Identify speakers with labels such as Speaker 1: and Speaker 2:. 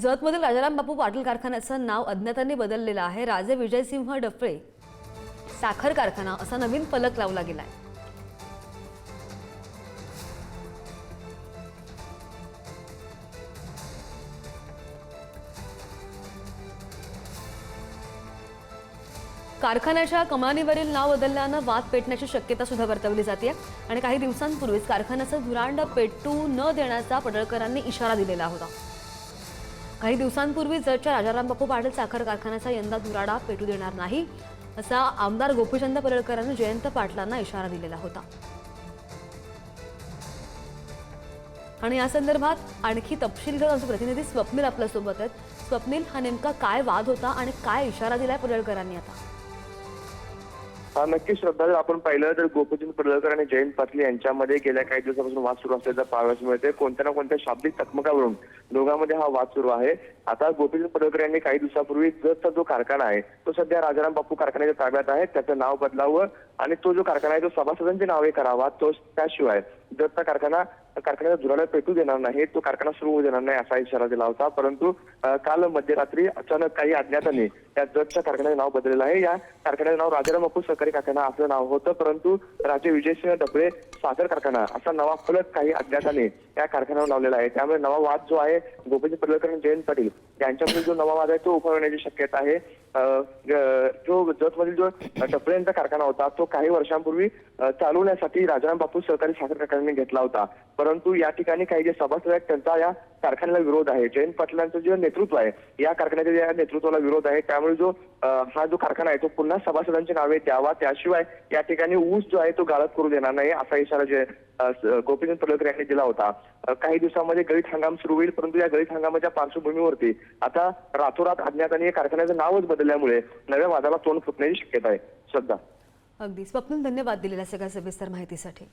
Speaker 1: जतमधील राजाराम बापू पाटील कारखान्याचं नाव अज्ञातांनी बदललेलं आहे. राजे विजयसिंह डफळे साखर कारखाना असा नवीन फलक लावला गेलाय. कारखान्याच्या कमानीवरील नाव बदलल्यानं वाद पेटण्याची शक्यता सुद्धा वर्तवली जाते आणि काही दिवसांपूर्वीच कारखान्याचं धुरांड पेटू न देण्याचा पडळकरांनी इशारा दिलेला होता. काही दिवसांपूर्वी जतच्या राजाराम बापू पाटील साखर कारखान्याचा यंदा धुराडा पेटू देणार नाही असा आमदार गोपीचंद पडळकरांनी जयंत पाटलांना इशारा दिलेला होता. आणि या संदर्भात आणखी तपशील घेऊन आमचे प्रतिनिधी स्वप्नील आपल्यासोबत आहेत. स्वप्नील हा नेमका काय वाद होता आणि काय इशारा दिलाय पडळकरांनी आता?
Speaker 2: हा नक्की श्रद्धा जर आपण पाहिलं तर गोपीचंद पडळकर आणि जयंत पाटील यांच्यामध्ये गेल्या काही दिवसापासून वाद सुरू असल्याचा पाहावयास मिळते कोणत्या ना कोणत्या शाब्दिक चकमकावरून दोघांमध्ये हा वाद सुरू आहे. आता गोपीचंद पडळकर यांनी काही दिवसापूर्वी जतचा जो कारखाना आहे तो सध्या राजाराम बापू कारखान्याच्या ताब्यात आहे. त्याचं नाव बदलावं आणि तो जो कारखाना आहे तो सभासदांचे नावे करावा. तो त्याशिवाय जतचा कारखाना कारखान्याचा धुराला पेटू देणार नाही. तो कारखाना सुरू होऊ देणार नाही असा इशारा दिला होता. परंतु काल मध्यरात्री अचानक काही अज्ञातांनी त्या जतच्या कारखान्याचं नाव बदललेलं आहे. या कारखान्याचं नाव राजाराम बापू सहकारी कारखाना असं नाव होतं परंतु राजे विजयसिंह डबळे साखर कारखाना असा नवा फलक काही अज्ञाताने या कारखान्यावर लावलेला आहे. त्यामुळे नवा वाद जो आहे गोपीजी पडळकर आणि जयंत पाटील यांच्यामध्ये जो नवा वाद आहे तो उभारण्याची शक्यता आहे. जो जतमधील जो डबळे कारखाना होता तो काही वर्षांपूर्वी चालवण्यासाठी राजाराम बापू सहकारी साखर कारखान्याने घेतला होता. परंतु या ठिकाणी काही जे सभासद आहेत त्यांचा या कारखान्याला विरोध आहे. जयंत पाटलांचं जे नेतृत्व आहे या कारखान्याच्या या नेतृत्वाला विरोध आहे. त्यामुळे जो अं, हा जो कारखाना आहे तो पुन्हा सभासदांची नावे द्यावा. त्याशिवाय या ठिकाणी ऊस जो आहे तो गाळप करू देणार नाही असा इशारा जे गोपीचंद पडळकर यांनी दिला होता. काही दिवसांमध्ये गळीत हंगाम सुरू होईल परंतु या गळीत हंगामाच्या पार्श्वभूमीवरती आता रातोरात अज्ञातांनी या कारखान्याचं नावच बदलल्यामुळे नव्या वादाला तोंड फुटण्याची शक्यता आहे. श्रद्धा.
Speaker 1: अगदी स्वप्नील धन्यवाद दिलेल्या सगळ्या सविस्तर माहितीसाठी.